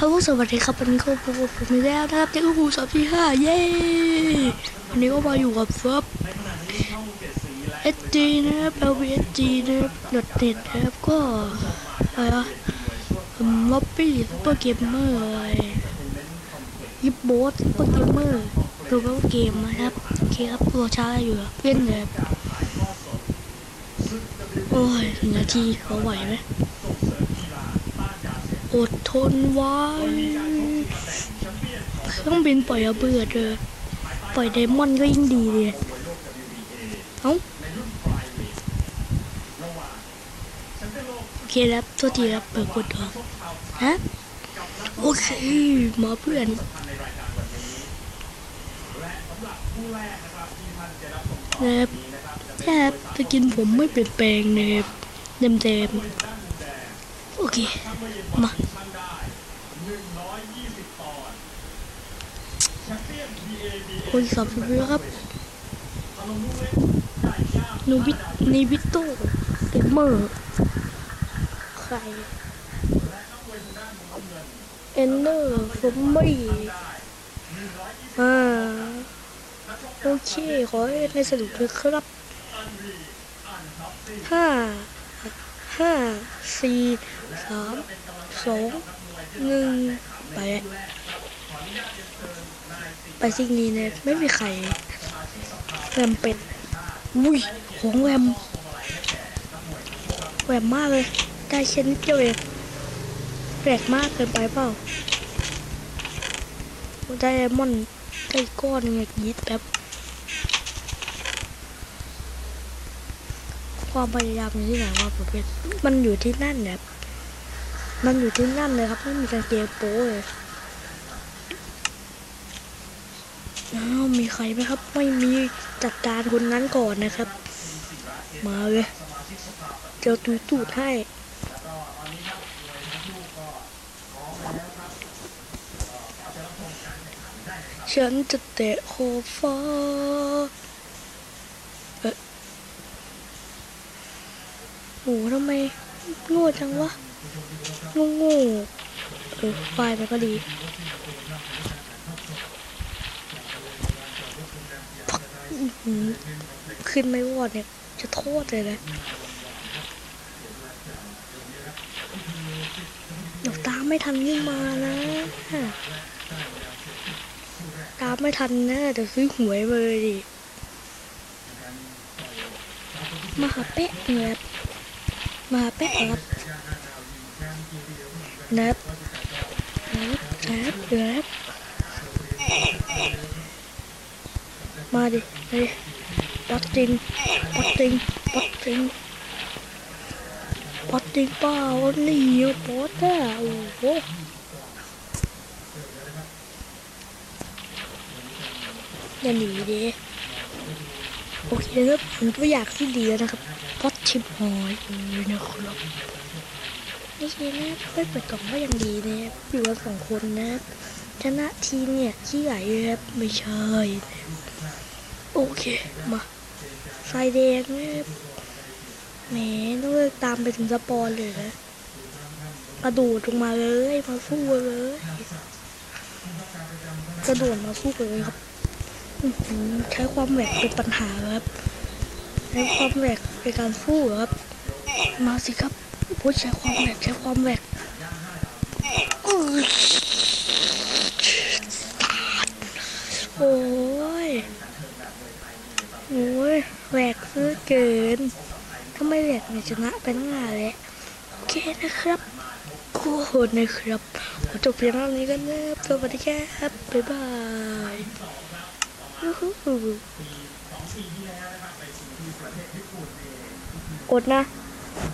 ฮัลโหลสวัสดีครับวันนี้ก็พบกับผมอีแล้วนะครับเจ๊กูคูสามสี่ห้าเย้วันนี้ก็มาอยู่กับเซิร์ฟ SG นะครับ LVSG นะครับดอทเน็ตนะครับก็อะไรอะล็อบบี้ซุปเปอร์เกมเมอร์ยิปโบสซุปเปอร์เกมเมอร์ดูแล้วเกมนะครับโอเคครับตัวช้าอยู่อะเล่นเลยโอ้ยหนึ่งนาทีเขาไหวไหม อดทนไว้เครื่องบินปล่อยระเบิดเลยปล่อยไดมอนด์ก็ยิ่งดีเลยเอ้าโอเคแล้วตัวทีครับเปิดกดออกฮะโอเคมาเพื่อนนะครับแทบจะกินผมไม่เปลี่ยนแปลงนะครับเต็มเต็มๆ โอเค มาโอ้ยสับสุดครับนูบินีบิโต้เกมเมอร์ใครเอนเนอร์ฟอมมี่อ่าโอเค ขอให้ในสนุกเลยครับห้า ห้าสี่สามสองหนึ่งไปไปซิงนี้เนี่ยไม่มีใครแวมเป็ดอุ้ยของแวมแวมมากเลย ได้แค่นเดียวเองแปลกมากเกินไปเปล่า ได้มอนได้ก้อนเงี้ยยีดแบบ ความพยายามอยู่ที่ไหนวะประเภทมันอยู่ที่นั่นเนี่ยมันอยู่ที่นั่นเลยครับไม่มีกางเกงโป๊เลยอ้าวมีใครไหมครับ ไม่มีจัดการคนนั้นก่อนนะครับ มาเลยเจ้าตูตูดให้ฉันจะเตะขอบฟ้าเอ๊ะโหทำไม โง่จังวะโง่โง่ๆเออไฟมันก็ดีขึ้นไม่วอดเนี่ย จะโทษเลยนะเดี๋ยวตามไม่ทันนี่งมานะตามไม่ทันนะเดี๋ยวซื้อหวยเลยดิ มาหาเป๊ะเงีย มาหาเป๊ะครับแนบแนบแนบแนบมาดิเฮ้ยปัดจริงปัดจริงปัดจริงปัดจริงเปล่าหนีปัดอะโอ้โหอย่าหนีดิโอเคครับผมตัวอยากที่ดีแล้วนะครับปัด ชิบหอยเลยนะครับนี่คือนะค่อยเปิดกล่องก็ยังดีนะครับอยู่กันสองคนนะชนะทีเนี่ยขี้ใหญ่ครับไม่ใช่นะโอเคมาไฟแดงนี่ยแหมต้องเลิกตามไปถึงสปอนเลยนะกระโดดลงมาเลยมาสู้เลยกระโดดมาสู้เลยครับใช้ความแหวกเป็นปัญหาครับ ใช้ความแหวกในการสู้ครับ มาสิครับพูดใช้ความแหวกใช้ความแหวกโอ้ยโอ้ยแหวกซื้อเกิน ถ้าไม่แหวกเนี่ยชนะไปตั้งนานแล้วโอเคนะครับคู่โหดนะครับจบเพียงเท่านี้กันนะครับสวัสดีครับบ๊ายบายยูฮู กดนะ